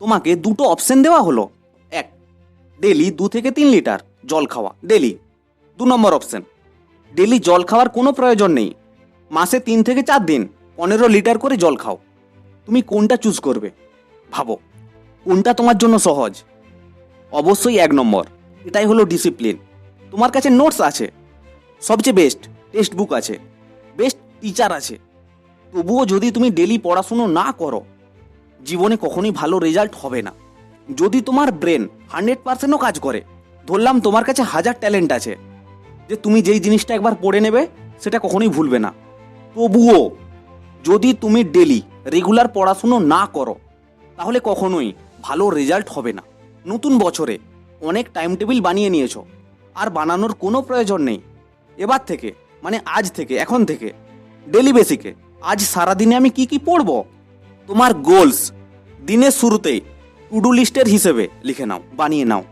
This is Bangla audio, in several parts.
তোমাকে দুটো অপশন দেওয়া হলো। এক ডেলি দু থেকে তিন লিটার জল খাওয়া ডেলি দু নম্বর অপশন ডেলি জল খাওয়ার কোনো প্রয়োজন নেই। মাসে তিন থেকে চার দিন পনেরো লিটার করে জল খাও। তুমি কোনটা চুজ করবে? ভাবো, কোনটা তোমার জন্য সহজ? অবশ্যই এক নম্বর, এটাই হলো ডিসিপ্লিন তোমার কাছে নোটস আছে, সবচেয়ে বেস্ট টেক্সট বুক আছে বেস্ট টিচার আছে। তবুও যদি তুমি ডেলি পড়াশুনো না করো জীবনে কখনোই ভালো রেজাল্ট হবে না। যদি তোমার ব্রেন হান্ড্রেড পার্সেন্টও কাজ করে, ধরলাম তোমার কাছে হাজার ট্যালেন্ট আছে, যে তুমি যেই জিনিসটা একবার পড়ে নেবে, সেটা কখনোই ভুলবে না। তবুও, যদি তুমি ডেলি রেগুলার পড়াশুনো না করো, তাহলে কখনোই ভালো রেজাল্ট হবে না। নতুন বছরে অনেক টাইম টেবিল বানিয়ে নিয়েছো, আর বানানোর কোনো প্রয়োজন নেই। এবার থেকে মানে আজ থেকে, এখন থেকে ডেলি বেসিকে আজ সারাদিনে আমি কি কি পড়ব? তোমার গোলস দিনের শুরুতেই টু ডু লিস্টের হিসেবে লিখে নাও, বানিয়ে নাও।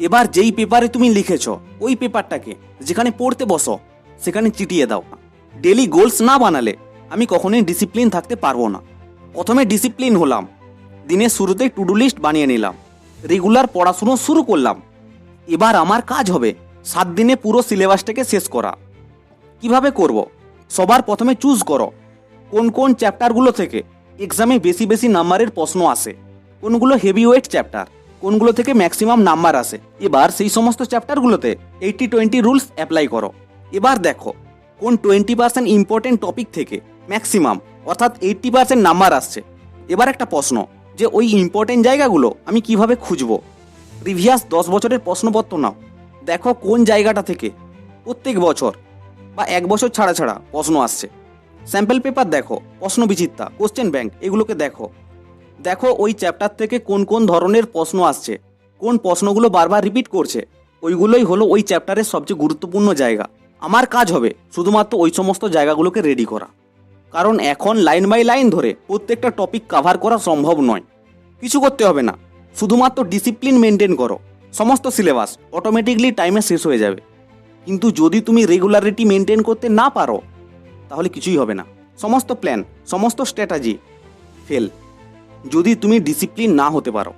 এবার যেই পেপারে তুমি লিখেছ, ওই পেপারটাকে যেখানে পড়তে বসো, সেখানে চিটিয়ে দাও। ডেলি গোলস না বানালে আমি কখনোই ডিসিপ্লিন থাকতে পারব না। প্রথমে ডিসিপ্লিন হলাম, দিনের শুরুতেই টু ডু লিস্ট বানিয়ে নিলাম, রেগুলার পড়াশুনো শুরু করলাম। এবার আমার কাজ হবে সাত দিনে পুরো সিলেবাসটাকে শেষ করা। কীভাবে করব? সবার প্রথমে চুজ করো, কোন কোন চ্যাপ্টারগুলো থেকে এক্সামে বেশি বেশি নাম্বারের প্রশ্ন আসে। কোনগুলো হেভি ওয়েট চ্যাপ্টার কোনগুলো থেকে ম্যাক্সিমাম নাম্বার আসে। এবার সেই সমস্ত চ্যাপ্টারগুলোতে এইটি টোয়েন্টি রুলস অ্যাপ্লাই করো। এবার দেখো, কোন টোয়েন্টি পার্সেন্ট ইম্পর্টেন্ট টপিক থেকে ম্যাক্সিমাম অর্থাৎ এইটটি পার্সেন্ট নাম্বার আসছে। এবার একটা প্রশ্ন, যে ওই ইম্পর্টেন্ট জায়গাগুলো আমি কীভাবে খুঁজবো? প্রিভিয়াস দশ বছরের প্রশ্নপত্র নাও। দেখো কোন জায়গাটা থেকে প্রত্যেক বছর বা এক বছর ছাড়া ছাড়া প্রশ্ন আসছে। স্যাম্পল পেপার দেখো, প্রশ্ন বিচিত্রা কোশ্চেন ব্যাংক এগুলোকে দেখো। দেখো ওই চ্যাপ্টার থেকে কোন কোন ধরনের প্রশ্ন আসছে, কোন প্রশ্নগুলো বারবার রিপিট করছে, ওইগুলোই হলো ওই চ্যাপ্টারের সবচেয়ে গুরুত্বপূর্ণ জায়গা। আমার কাজ হবে শুধুমাত্র ওই সমস্ত জায়গাগুলোকে রেডি করা। কারণ এখন লাইন বাই লাইন ধরে প্রত্যেকটা টপিক কভার করা সম্ভব নয়। কিছু করতে হবে না, শুধুমাত্র ডিসিপ্লিন মেনটেন করো। সমস্ত সিলেবাস অটোমেটিকলি টাইমে শেষ হয়ে যাবে। কিন্তু যদি তুমি রেগুলারিটি মেনটেন করতে না পারো তাহলে কিছুই হবে না। সমস্ত প্ল্যান সমস্ত স্ট্র্যাটাজি ফেল যদি তুমি ডিসিপ্লিন না হতে পারো